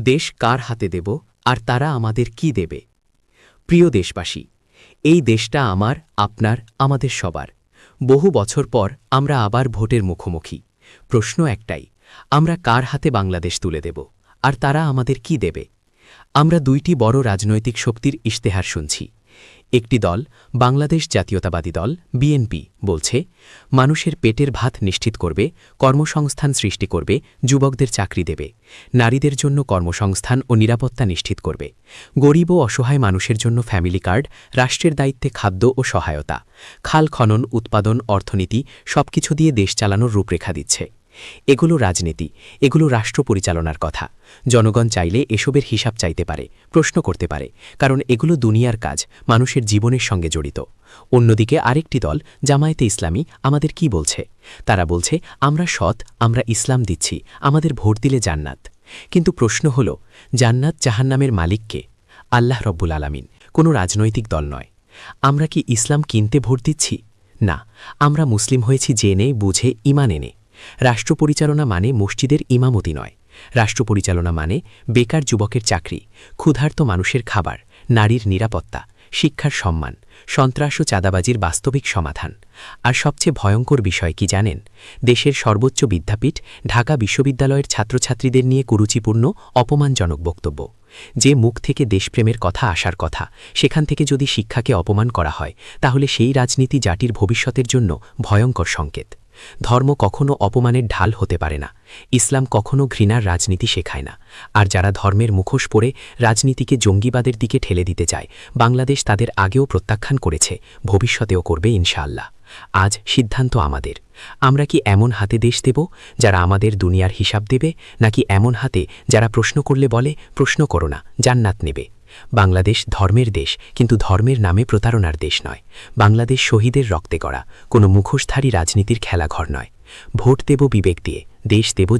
দেশ কার হাতে দেব আর তারা আমাদের কি দেবে? প্রিয় দেশবাসী, এই দেশটা আমার, আপনার, আমাদের সবার। বহু বছর পর আমরা আবার ভোটের মুখোমুখি। প্রশ্ন একটাই, আমরা কার হাতে বাংলাদেশ তুলে দেব আর তারা আমাদের কি দেবে? আমরা দুইটি বড় রাজনৈতিক শক্তির ইশতেহার শুনছি। একটি দল, বাংলাদেশ জাতীয়তাবাদী দল, বিএনপি, বলছে, মানুষের পেটের ভাত নিশ্চিত করবে, কর্মসংস্থান সৃষ্টি করবে, যুবকদের চাকরি দেবে, নারীদের জন্য কর্মসংস্থান ও নিরাপত্তা নিশ্চিত করবে, গরিব ও অসহায় মানুষের জন্য ফ্যামিলি কার্ড, রাষ্ট্রের দায়িত্বে খাদ্য ও সহায়তা, খাল খনন, উৎপাদন, অর্থনীতি, সবকিছু দিয়ে দেশ চালানোর রূপরেখা দিচ্ছে। এগুলো রাজনীতি, এগুলো রাষ্ট্র পরিচালনার কথা। জনগণ চাইলে এসবের হিসাব চাইতে পারে, প্রশ্ন করতে পারে, কারণ এগুলো দুনিয়ার কাজ, মানুষের জীবনের সঙ্গে জড়িত। অন্যদিকে আরেকটি দল, জামায়াতে ইসলামী, আমাদের কি বলছে? তারা বলছে, আমরা সৎ, আমরা ইসলাম দিচ্ছি, আমাদের ভোট দিলে জান্নাত। কিন্তু প্রশ্ন হল, জান্নাত জাহান্নামের মালিককে আল্লাহ রব্বুল আলামিন, কোনো রাজনৈতিক দল নয়। আমরা কি ইসলাম কিনতে ভোট দিচ্ছি? না, আমরা মুসলিম হয়েছি জেনে, বুঝে ইমান এনে। রাষ্ট্র পরিচালনা মানে মসজিদের ইমামতি নয়। রাষ্ট্র পরিচালনা মানে বেকার যুবকের চাকরি, ক্ষুধার্ত মানুষের খাবার, নারীর নিরাপত্তা, শিক্ষার সম্মান, সন্ত্রাস ও চাঁদাবাজির বাস্তবিক সমাধান। আর সবচেয়ে ভয়ঙ্কর বিষয় কি জানেন? দেশের সর্বোচ্চ বিদ্যাপীঠ ঢাকা বিশ্ববিদ্যালয়ের ছাত্রছাত্রীদের নিয়ে কুরুচিপূর্ণ, অপমানজনক বক্তব্য। যে মুখ থেকে দেশপ্রেমের কথা আসার কথা, সেখান থেকে যদি শিক্ষাকে অপমান করা হয়, তাহলে সেই রাজনীতি জাতির ভবিষ্যতের জন্য ভয়ঙ্কর সংকেত। ধর্ম কখনো অপমানের ঢাল হতে পারে না। ইসলাম কখনো ঘৃণার রাজনীতি শেখায় না। আর যারা ধর্মের মুখোশ পরে রাজনীতিকে জঙ্গিবাদের দিকে ঠেলে দিতে চায়, বাংলাদেশ তাদের আগেও প্রত্যাখ্যান করেছে, ভবিষ্যতেও করবে ইনশাআল্লাহ। আজ সিদ্ধান্ত আমাদের। আমরা কি এমন হাতে দেশ দেব, যারা আমাদের দুনিয়ার হিসাব দেবে, নাকি এমন হাতে যারা প্রশ্ন করলে বলে, প্রশ্ন করো না, জান্নাত নেবে বাংলাদেশ ধর্মের দেশ, কিন্তু ধর্মের নামে প্রতারণার দেশ নয়। বাংলাদেশ শহীদের রক্তে করা কোনো মুখোশধারী রাজনীতির খেলাঘর নয়। ভোট দেব বিবেক দিয়ে, দেশ দেব